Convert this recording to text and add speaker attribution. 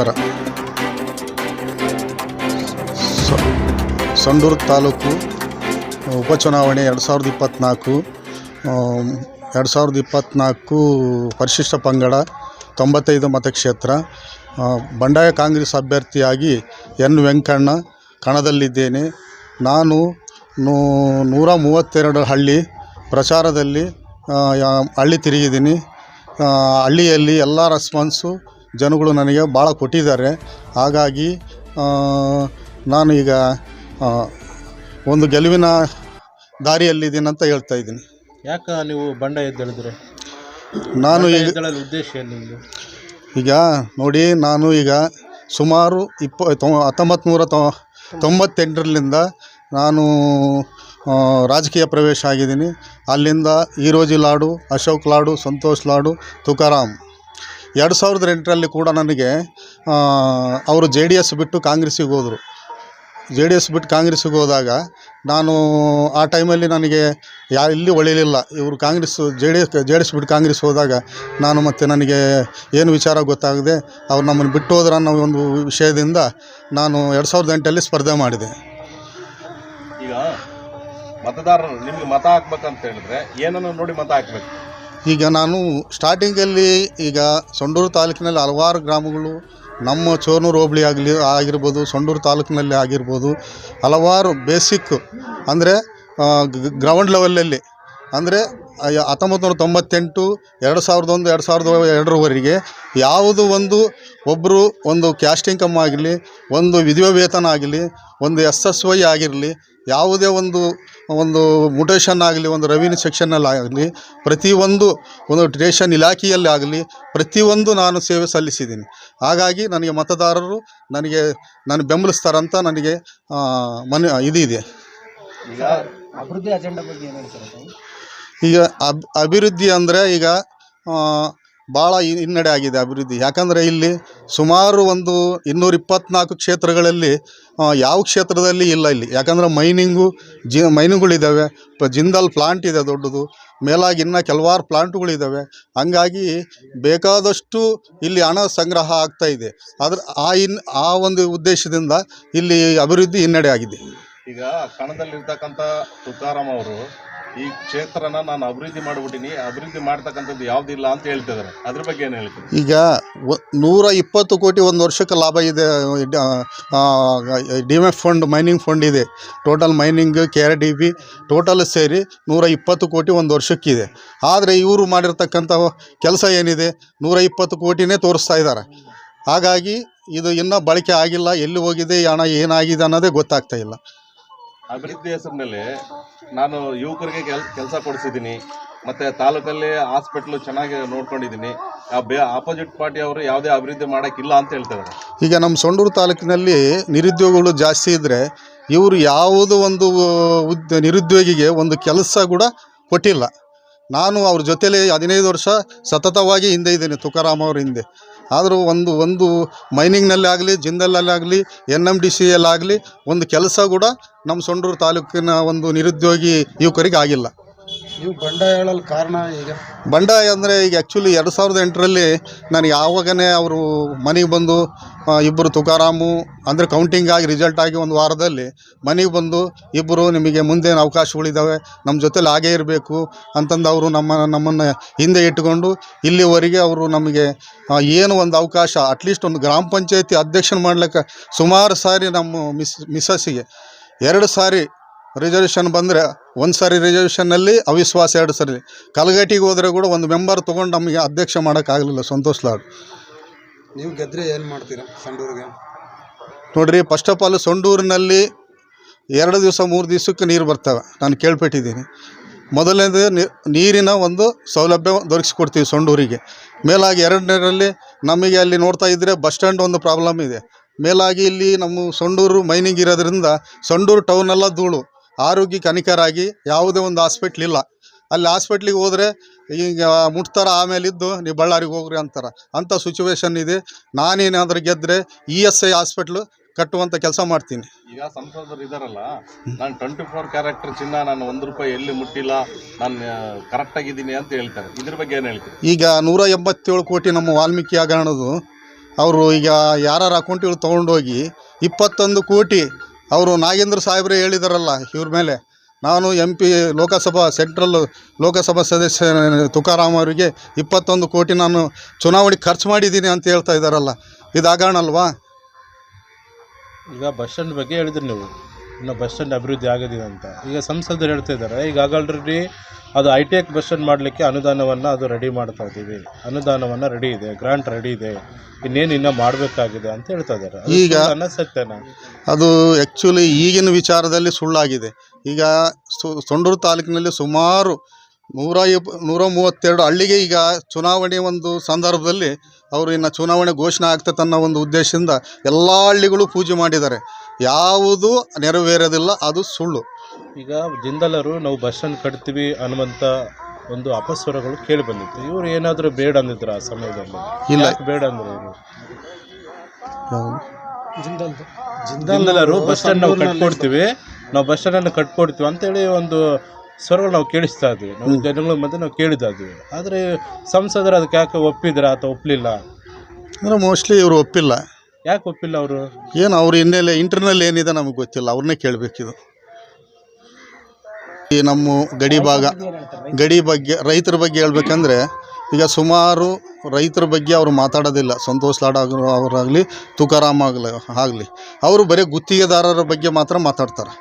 Speaker 1: ನಮಸ್ಕಾರ ಸಂಡೂರು ತಾಲೂಕು ಉಪಚುನಾವಣೆ ಎರಡು ಸಾವಿರದ ಇಪ್ಪತ್ತ್ನಾಲ್ಕು ಎರಡು ಸಾವಿರದ ಇಪ್ಪತ್ತ್ನಾಲ್ಕು ಪರಿಶಿಷ್ಟ ಪಂಗಡ, ತೊಂಬತ್ತೈದು ಮತಕ್ಷೇತ್ರ ಬಂಡಾಯ ಕಾಂಗ್ರೆಸ್ ಅಭ್ಯರ್ಥಿಯಾಗಿ ಎನ್ ವೆಂಕಣ್ಣ ಕಣದಲ್ಲಿದ್ದೇನೆ. ನಾನು ನೂರ ಮೂವತ್ತೆರಡು ಹಳ್ಳಿ ಪ್ರಚಾರದಲ್ಲಿ ಹಳ್ಳಿ ತಿರುಗಿದ್ದೀನಿ. ಹಳ್ಳಿಯಲ್ಲಿ ಎಲ್ಲ ರೆಸ್ಪಾನ್ಸು ಜನಗಳು ನನಗೆ ಭಾಳ ಕೊಟ್ಟಿದ್ದಾರೆ. ಹಾಗಾಗಿ ನಾನು ಈಗ ಒಂದು ಗೆಲುವಿನ ದಾರಿಯಲ್ಲಿದ್ದೀನಿ ಅಂತ ಹೇಳ್ತಾ ಇದ್ದೀನಿ.
Speaker 2: ಯಾಕೆ ನೀವು ಬಂಡ ಎದ್ದೇಳಿದ್ರೆ?
Speaker 1: ನಾನು ಈಗ
Speaker 2: ಉದ್ದೇಶ ಏನು ನಿಮ್ಮದು
Speaker 1: ಈಗ ನೋಡಿ ನಾನು ಈಗ ಸುಮಾರು ಇಪ್ಪ ಹತ್ತೊಂಬತ್ನೂರ ಹತ್ತೊಂಬತ್ತು ನೂರ ತೊಂಬತ್ತೆಂಟರಿಂದ ನಾನು ರಾಜಕೀಯ ಪ್ರವೇಶ ಆಗಿದ್ದೀನಿ. ಅಲ್ಲಿಂದ ಈರೋಜಿ ಲಾಡು ಅಶೋಕ್ ಲಾಡು ಸಂತೋಷ್ ಲಾಡು ತುಕಾರಾಮ್. ಎರಡು ಸಾವಿರದ ಎಂಟರಲ್ಲಿ ಕೂಡ ನನಗೆ ಅವರು ಜೆ ಡಿ ಎಸ್ ಬಿಟ್ಟು ಕಾಂಗ್ರೆಸ್ಸಿಗೆ ಹೋದರು. ಜೆ ಡಿ ಎಸ್ ಬಿಟ್ಟು ಕಾಂಗ್ರೆಸ್ಸಿಗೆ ಹೋದಾಗ ನಾನು ಆ ಟೈಮಲ್ಲಿ ನನಗೆ ಯಾ, ಇಲ್ಲಿ ಒಳಿಲಿಲ್ಲ. ಇವರು Congress, J D S, J D S ಬಿಟ್ಟು ಕಾಂಗ್ರೆಸ್ ಹೋದಾಗ ನಾನು ಮತ್ತು ನನಗೆ ಏನು ವಿಚಾರ ಗೊತ್ತಾಗದೆ ಅವ್ರು ನಮ್ಮನ್ನು ಬಿಟ್ಟು ಹೋದ್ರ ಅನ್ನೋ ಒಂದು ವಿಷಯದಿಂದ ನಾನು ಎರಡು ಸಾವಿರದ ಎಂಟಲ್ಲಿ ಸ್ಪರ್ಧೆ ಮಾಡಿದೆ.
Speaker 3: ಈಗ ಮತದಾರರು ನಿಮಗೆ ಮತ ಹಾಕ್ಬೇಕಂತ ಹೇಳಿದ್ರೆ ಏನನ್ನು ನೋಡಿ ಮತ ಹಾಕ್ಬೇಕು?
Speaker 1: ಈಗ ನಾನು ಸ್ಟಾರ್ಟಿಂಗಲ್ಲಿ ಈಗ ಸೊಂಡೂರು ತಾಲೂಕಿನಲ್ಲಿ ಹಲವಾರು ಗ್ರಾಮಗಳು, ನಮ್ಮ ಚೋನೂರು ಹೋಬಳಿ ಆಗಲಿ, ಆಗಿರ್ಬೋದು ಸಂಡೂರು ತಾಲೂಕಿನಲ್ಲಿ ಆಗಿರ್ಬೋದು, ಹಲವಾರು ಬೇಸಿಕ್ ಅಂದರೆ ಗ್ರೌಂಡ್ ಲೆವೆಲಲ್ಲಿ ಅಂದರೆ ಹತ್ತೊಂಬತ್ತು ನೂರ ತೊಂಬತ್ತೆಂಟು, ಎರಡು ಸಾವಿರದ ಒಂದು, ಎರಡು ಸಾವಿರದ ಎರಡರವರೆಗೆ ಯಾವುದು ಒಂದು ಒಬ್ಬರು ಒಂದು ಕ್ಯಾಸ್ಟ್ ಇನ್ಕಮ್ ಆಗಲಿ, ಒಂದು ವಿಧವಾ ವೇತನ ಆಗಲಿ, ಒಂದು ಎಸ್ ಎಸ್ ವೈ ಆಗಿರಲಿ ಯಾವುದೇ ಒಂದು ಒಂದು ಮುಟೇಷನ್ ಆಗಲಿ ಒಂದು ರೆವಿನ್ಯೂ ಸೆಕ್ಷನಲ್ಲಿ ಆಗಲಿ ಪ್ರತಿಯೊಂದು ಒಂದು ಟ್ರೇಷನ್ ಇಲಾಖೆಯಲ್ಲಿ ಆಗಲಿ ಪ್ರತಿಯೊಂದು ನಾನು ಸೇವೆ ಸಲ್ಲಿಸಿದ್ದೀನಿ. ಹಾಗಾಗಿ ನನಗೆ ಮತದಾರರು ನನಗೆ ನಾನು ಬೆಂಬಲಿಸ್ತಾರಂತ ನನಗೆ ಮನೆ ಇದಿದೆ. ಇದೆ
Speaker 3: ಈಗ
Speaker 2: ಅಭಿವೃದ್ಧಿ ಅಜೆಂಡಾ ಬಗ್ಗೆ
Speaker 1: ಈಗ ಅಬ್ ಅಭಿವೃದ್ಧಿ ಅಂದರೆ ಈಗ ಭಾಳ ಹಿನ್ನಡೆ ಆಗಿದೆ ಅಭಿವೃದ್ಧಿ. ಯಾಕಂದರೆ ಇಲ್ಲಿ ಸುಮಾರು ಒಂದು ಇನ್ನೂರ ಇಪ್ಪತ್ನಾಲ್ಕು ಕ್ಷೇತ್ರಗಳಲ್ಲಿ ಯಾವ ಕ್ಷೇತ್ರದಲ್ಲಿ ಇಲ್ಲ ಇಲ್ಲಿ. ಯಾಕಂದರೆ ಮೈನಿಂಗು, ಜಿ, ಮೈನಿಂಗ್ಗಳಿದ್ದಾವೆ. ಪ, ಜಿಂದಾಲ್ ಪ್ಲಾಂಟ್ ಇದೆ ದೊಡ್ಡದು. ಮೇಲಾಗಿ ಇನ್ನೂ ಕೆಲವಾರು ಪ್ಲಾಂಟ್ಗಳಿದ್ದಾವೆ. ಹಂಗಾಗಿ ಬೇಕಾದಷ್ಟು ಇಲ್ಲಿ ಹಣ ಸಂಗ್ರಹ ಆಗ್ತಾ ಇದೆ. ಆದರೆ, ಆ ಇನ್, ಆ ಒಂದು ಉದ್ದೇಶದಿಂದ ಇಲ್ಲಿ ಅಭಿವೃದ್ಧಿ ಹಿನ್ನಡೆ ಆಗಿದೆ.
Speaker 3: ಈಗ ಕಣದಲ್ಲಿರ್ತಕ್ಕಂಥ ತುಕಾರಾಮ್ ಅವರು ಈ ಕ್ಷೇತ್ರನ ನಾನು ಅಭಿವೃದ್ಧಿ ಮಾಡಿಬಿಟ್ಟಿನಿ. ಅಭಿವೃದ್ಧಿ ಮಾಡ್ತಕ್ಕಂಥದ್ದು ಯಾವುದಿಲ್ಲ ಅಂತ ಹೇಳ್ತಿದ್ದಾರೆ. ಅದ್ರ ಬಗ್ಗೆ ಏನು ಹೇಳ್ತೀನಿ
Speaker 1: ಈಗ ನೂರ ಇಪ್ಪತ್ತು ಕೋಟಿ ಒಂದು ವರ್ಷಕ್ಕೆ ಲಾಭ ಇದೆ. D F fund, mining fund ಇದೆ. Total mining, K R D B total ಸೇರಿ ನೂರ ಇಪ್ಪತ್ತು ಕೋಟಿ ಒಂದು ವರ್ಷಕ್ಕಿದೆ. ಆದರೆ ಇವರು ಮಾಡಿರ್ತಕ್ಕಂಥ ಕೆಲಸ ಏನಿದೆ? ನೂರ ಇಪ್ಪತ್ತು ಕೋಟಿನೇ ತೋರಿಸ್ತಾ ಇದ್ದಾರೆ. ಹಾಗಾಗಿ ಇದು ಇನ್ನೂ ಬಳಕೆ ಆಗಿಲ್ಲ. ಎಲ್ಲಿ ಹೋಗಿದೆ ಹಣ ಏನಾಗಿದೆ ಅನ್ನೋದೇ ಗೊತ್ತಾಗ್ತಾ ಇಲ್ಲ.
Speaker 3: ಅಭಿವೃದ್ಧಿ ಹೆಸರಿನಲ್ಲಿ ನಾನು ಯುವಕರಿಗೆ ಕೆಲ್, ಕೆಲಸ ಕೊಡಿಸಿದ್ದೀನಿ. ಮತ್ತು ತಾಲೂಕಲ್ಲಿ ಹಾಸ್ಪಿಟ್ಲು ಚೆನ್ನಾಗಿ ನೋಡ್ಕೊಂಡಿದ್ದೀನಿ. ಆ ಬೇ, ಆಪೋಸಿಟ್ ಪಾರ್ಟಿ ಅವರು ಯಾವುದೇ ಅಭಿವೃದ್ಧಿ ಮಾಡೋಕ್ಕಿಲ್ಲ ಅಂತ ಹೇಳ್ತಾರೆ
Speaker 1: ಈಗ ನಮ್ಮ ಸೊಂಡೂರು ತಾಲೂಕಿನಲ್ಲಿ ನಿರುದ್ಯೋಗಗಳು ಜಾಸ್ತಿ ಇದ್ದರೆ ಇವರು ಯಾವುದೋ ಒಂದು ನಿರುದ್ಯೋಗಿಗೆ ಒಂದು ಕೆಲಸ ಕೂಡ ಕೊಟ್ಟಿಲ್ಲ. ನಾನು ಅವ್ರ ಜೊತೆಲಿ ಹದಿನೈದು ವರ್ಷ ಸತತವಾಗಿ ಹಿಂದೆ ಇದ್ದೀನಿ ತುಕಾರಾಮ್ ಅವ್ರ ಹಿಂದೆ. ಆದರೂ ಒಂದು ಒಂದು ಮೈನಿಂಗ್ನಲ್ಲಿ ಆಗಲಿ ಜಿಂದಲಲ್ಲಾಗಲಿ ಎನ್ ಎಂ ಡಿ ಸಿಯಲ್ಲಾಗಲಿ ಒಂದು ಕೆಲಸ ಕೂಡ ನಮ್ಮ ಸೊಂಡೂರು ತಾಲೂಕಿನ ಒಂದು ನಿರುದ್ಯೋಗಿ ಯುವಕರಿಗೆ ಆಗಿಲ್ಲ.
Speaker 2: ನೀವು ಬಂಡಾಯ ಹೇಳಲು ಕಾರಣ ಈಗ?
Speaker 1: ಬಂಡಾಯ ಅಂದರೆ ಈಗ ಆ್ಯಕ್ಚುಲಿ ಎರಡು ಸಾವಿರದ ಎಂಟರಲ್ಲಿ ನಾನು ಯಾವಾಗನೇ ಅವರು ಮನೆಗೆ ಬಂದು ಇಬ್ಬರು ತುಕಾರಾಮು, ಅಂದರೆ ಕೌಂಟಿಂಗ್ ಆಗಿ ರಿಸಲ್ಟ್ ಆಗಿ ಒಂದು ವಾರದಲ್ಲಿ ಮನೆಗೆ ಬಂದು ಇಬ್ಬರು ನಿಮಗೆ ಮುಂದೇನು ಅವಕಾಶಗಳಿದ್ದಾವೆ ನಮ್ಮ ಜೊತೆಲಿ ಹಾಗೇ ಇರಬೇಕು ಅಂತಂದು ಅವರು ನಮ್ಮ, ನಮ್ಮನ್ನು ಹಿಂದೆ ಇಟ್ಟುಕೊಂಡು ಇಲ್ಲಿವರೆಗೆ ಅವರು ನಮಗೆ ಏನು ಒಂದು ಅವಕಾಶ ಅಟ್ಲೀಸ್ಟ್ ಒಂದು ಗ್ರಾಮ ಪಂಚಾಯತಿ ಅಧ್ಯಕ್ಷನ ಮಾಡ್ಲಿಕ್ಕೆ ಸುಮಾರು ಸಾರಿ ನಮ್ಮ ಮಿಸ್ ಮಿಸಸ್ಸಿಗೆ ಎರಡು ಸಾರಿ ರಿಸರ್ವೇಷನ್ ಬಂದರೆ ಒಂದು ಸಾರಿ ರಿಸರ್ವೇಷನ್ನಲ್ಲಿ ಅವಿಶ್ವಾಸ ಎರಡು ಸರಿ. ಕಲಗಟ್ಟಿಗೆ ಹೋದರೆ ಕೂಡ ಒಂದು ಮೆಂಬರ್ ತೊಗೊಂಡು ನಮಗೆ ಅಧ್ಯಕ್ಷ ಮಾಡೋಕ್ಕಾಗಲಿಲ್ಲ ಸಂತೋಷ್ ಲಾಡ್.
Speaker 2: ನೀವು ಗೆದ್ರೆ ಏನು ಮಾಡ್ತೀರಾ ಸಂಡೂರಿಗೆ?
Speaker 1: ನೋಡ್ರಿ ಫಸ್ಟ್ ಆಫ್ ಆಲ್ ಸೊಂಡೂರಿನಲ್ಲಿ ಎರಡು ದಿವಸ ಮೂರು ದಿವಸಕ್ಕೆ ನೀರು ಬರ್ತವೆ. ನಾನು ಕೇಳ್ಪಟ್ಟಿದ್ದೀನಿ. ಮೊದಲನೇದು ನೀರಿನ ಒಂದು ಸೌಲಭ್ಯ ದೊರಕಿಸ್ಕೊಡ್ತೀವಿ ಸೊಂಡೂರಿಗೆ. ಮೇಲಾಗಿ ಎರಡನೇರಲ್ಲಿ ನಮಗೆ ಅಲ್ಲಿ ನೋಡ್ತಾ ಇದ್ದರೆ ಬಸ್ ಸ್ಟ್ಯಾಂಡ್ ಒಂದು ಪ್ರಾಬ್ಲಮ್ ಇದೆ. ಮೇಲಾಗಿ ಇಲ್ಲಿ ನಮ್ಮ ಸೊಂಡೂರು ಮೈನಿಂಗ್ ಇರೋದ್ರಿಂದ ಸೊಂಡೂರು ಟೌನೆಲ್ಲ ಧೂಳು. ಆರೋಗ್ಯಕ್ಕೆ ಕನಿಕರಾಗಿ ಯಾವುದೇ ಒಂದು ಹಾಸ್ಪಿಟ್ಲ್ ಇಲ್ಲ. ಅಲ್ಲಿ ಹಾಸ್ಪಿಟ್ಲಿಗೆ ಹೋದರೆ ಈಗ ಮುಟ್ತಾರ ಆಮೇಲೆ ಇದ್ದು ನೀವು ಬಳ್ಳಾರಿಗೆ ಹೋಗ್ರಿ ಅಂತಾರೆ. ಅಂಥ ಸಿಚುವೇಶನ್ ಇದೆ. ನಾನೇನಾದರೂ ಗೆದ್ದರೆ ಇ ಎಸ್ ಐ ಹಾಸ್ಪಿಟ್ಲು ಕಟ್ಟುವಂಥ ಕೆಲಸ ಮಾಡ್ತೀನಿ.
Speaker 3: ಈಗ ಸಂಸದರು ಇದಾರಲ್ಲ ನಾನು ಟ್ವೆಂಟಿ ಫೋರ್ ಕ್ಯಾರೆಕ್ಟರ್ ಚಿನ್ನ ನಾನು ಒಂದು ರೂಪಾಯಿ ಎಲ್ಲಿ ಮುಟ್ಟಿಲ್ಲ ನಾನು ಕರೆಕ್ಟ್ ಆಗಿದ್ದೀನಿ ಅಂತ ಹೇಳ್ತಾರೆ. ಇದ್ರ ಬಗ್ಗೆ ಏನು ಹೇಳ್ತೀರಿ?
Speaker 1: ಈಗ ನೂರ ಎಂಬತ್ತೇಳು ಕೋಟಿ ನಮ್ಮ ವಾಲ್ಮೀಕಿ ಹಗರಣದು. ಅವರು ಈಗ ಯಾರ ಅಕೌಂಟ್ಗಳು ತೊಗೊಂಡೋಗಿ ಇಪ್ಪತ್ತೊಂದು ಕೋಟಿ ಅವರು ನಾಗೇಂದ್ರ ಸಾಹೇಬ್ರೆ ಹೇಳಿದಾರಲ್ಲ, ಇವ್ರ ಮೇಲೆ. ನಾನು M P Lok Sabha central Lok Sabha ಸದಸ್ಯ ತುಕಾರಾಮ್ ಅವರಿಗೆ ಇಪ್ಪತ್ತೊಂದು ಕೋಟಿ ನಾನು ಚುನಾವಣೆ ಖರ್ಚು ಮಾಡಿದ್ದೀನಿ ಅಂತ ಹೇಳ್ತಾ ಇದ್ದಾರಲ್ಲ ಇದು ಹಗರಣಲ್ವಾ
Speaker 4: ಈಗ ಬಸ್ ಸ್ಟ್ಯಾಂಡ್ ಬಗ್ಗೆ ಹೇಳಿದ್ರಿ ನೀವು. ಇನ್ನು ಬಸ್ ಸ್ಟ್ಯಾಂಡ್ ಅಭಿವೃದ್ಧಿ ಆಗೋದಿಲ್ಲ ಅಂತ ಈಗ ಸಂಸದರು ಹೇಳ್ತಾ ಇದ್ದಾರೆ ಈಗ ಆಲ್ರೆಡಿ ಅದು ಐ ಟಿ ಎಕ್ ಬಸ್ ಸ್ಟ್ಯಾಂಡ್ ಮಾಡಲಿಕ್ಕೆ ಅನುದಾನವನ್ನು ಅದು ರೆಡಿ ಮಾಡ್ತಾ ಇದ್ದೀವಿ. ಅನುದಾನವನ್ನು ರೆಡಿ ಇದೆ ಗ್ರಾಂಟ್ ರೆಡಿ ಇದೆ. ಇನ್ನೇನು ಇನ್ನೂ ಮಾಡಬೇಕಾಗಿದೆ ಅಂತ ಹೇಳ್ತಾ ಇದ್ದಾರೆ.
Speaker 1: ಈಗ-
Speaker 4: ಅನ್ನ ಸತ್ಯನಾ?
Speaker 1: ಅದು ಆ್ಯಕ್ಚುಲಿ ಈಗಿನ ವಿಚಾರದಲ್ಲಿ ಸುಳ್ಳಾಗಿದೆ. ಈಗ ಸು ಸೊಂಡೂರು ತಾಲೂಕಿನಲ್ಲಿ ಸುಮಾರು ನೂರ ಇಪ್ ನೂರ ಮೂವತ್ತೆರಡು ಹಳ್ಳಿಗೆ ಈಗ ಚುನಾವಣೆ ಒಂದು ಸಂದರ್ಭದಲ್ಲಿ ಅವರು ಇನ್ನು ಚುನಾವಣೆ ಘೋಷಣೆ ಆಗ್ತದೆ ಅನ್ನೋ ಒಂದು ಉದ್ದೇಶದಿಂದ ಎಲ್ಲ ಹಳ್ಳಿಗಳು ಪೂಜೆ ಮಾಡಿದ್ದಾರೆ. ಯಾವುದು ನೆರವೇರೋದಿಲ್ಲ ಅದು ಸುಳ್ಳು.
Speaker 4: ಈಗ ಜಿಂದಲರು ನಾವು ಬಸ್ ಸ್ಟ್ಯಾಂಡ್ ಕಟ್ತೀವಿ ಅನ್ನುವಂಥ ಒಂದು ಅಪಸ್ವರಗಳು ಕೇಳಿ ಬಂದಿತ್ತು. ಇವರು ಏನಾದರೂ ಬೇಡ ಅಂದಿದ್ರು ಆ ಸಮಯದಲ್ಲಿ?
Speaker 1: ಇಲ್ಲ.
Speaker 4: ಯಾಕೆ ಬೇಡ ಅಂದ್ರು ಇವರು? ಜಿಂದಲರು ಬಸ್ ಸ್ಟ್ಯಾಂಡ್ ನಾವು ಕಟ್ಕೊಡ್ತೀವಿ. ನಾವು ಬಸ್ ಕಟ್ಕೊಡ್ತೀವಿ ಅಂತೇಳಿ ಒಂದು ಸ್ವರಗಳು ನಾವು ಕೇಳಿಸ್ತಾ ಇದ್ವಿ. ನಾವು ಜನಗಳ ಮಧ್ಯೆ ನಾವು ಕೇಳಿತಾ ಇದ್ವಿ. ಆದರೆ ಸಂಸದರು ಅದಕ್ಕೆ ಯಾಕೆ ಒಪ್ಪಿದ್ರ ಅಥವಾ ಒಪ್ಪಲಿಲ್ಲ
Speaker 1: ಅಂದರೆ ಮೋಸ್ಟ್ಲಿ ಇವರು ಒಪ್ಪಿಲ್ಲ.
Speaker 4: ಯಾಕೆ ಒಪ್ಪಿಲ್ಲ ಅವರು?
Speaker 1: ಏನು ಅವ್ರ ಹಿನ್ನೆಲೆ ಇಂಟರ್ನಲ್ ಏನಿದೆ ನಮಗೆ ಗೊತ್ತಿಲ್ಲ. ಅವ್ರನ್ನೇ ಕೇಳಬೇಕಿದು. ಈ ನಮ್ಮ ಗಡಿ ಭಾಗ, ಗಡಿ ಬಗ್ಗೆ, ರೈತರ ಬಗ್ಗೆ ಹೇಳ್ಬೇಕಂದ್ರೆ, ಈಗ ಸುಮಾರು ರೈತರ ಬಗ್ಗೆ ಅವರು ಮಾತಾಡೋದಿಲ್ಲ. ಸಂತೋಷ್ ಲಾಡ್ ಅವರಾಗಲಿ, ತುಕಾರಾಮ್ ಆಗಲಿ ಆಗಲಿ. ಅವರು ಬರೀ ಗುತ್ತಿಗೆದಾರರ ಬಗ್ಗೆ ಮಾತ್ರ ಮಾತಾಡ್ತಾರೆ.